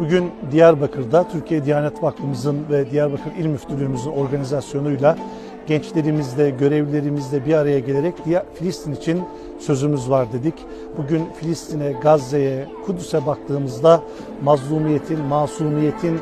Bugün Diyarbakır'da Türkiye Diyanet Vakfımızın ve Diyarbakır İl Müftülüğümüzün organizasyonuyla gençlerimizle, görevlilerimizle bir araya gelerek Filistin için sözümüz var dedik. Bugün Filistin'e, Gazze'ye, Kudüs'e baktığımızda mazlumiyetin, masumiyetin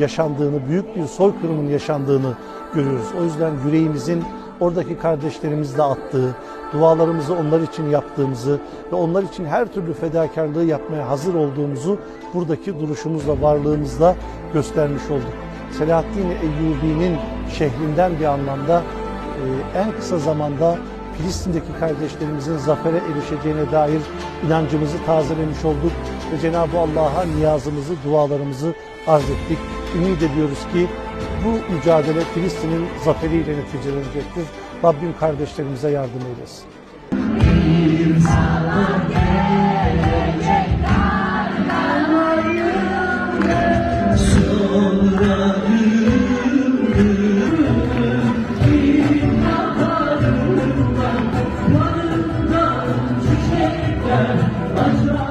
yaşandığını, büyük bir soykırımın yaşandığını görüyoruz. O yüzden yüreğimizin oradaki kardeşlerimizle attığı, dualarımızı onlar için yaptığımızı ve onlar için her türlü fedakarlığı yapmaya hazır olduğumuzu buradaki duruşumuzla, varlığımızla göstermiş olduk. Selahaddin Eyyubi'nin şehrinden bir anlamda e, en kısa zamanda Filistin'deki kardeşlerimizin zafere erişeceğine dair inancımızı tazelemiş olduk ve Cenab-ı Allah'a niyazımızı, dualarımızı arz ettik. Ümit ediyoruz ki bu mücadele Filistin'in zaferiyle neticelenecektir. Rabbim kardeşlerimize yardım eylesin. Aşağı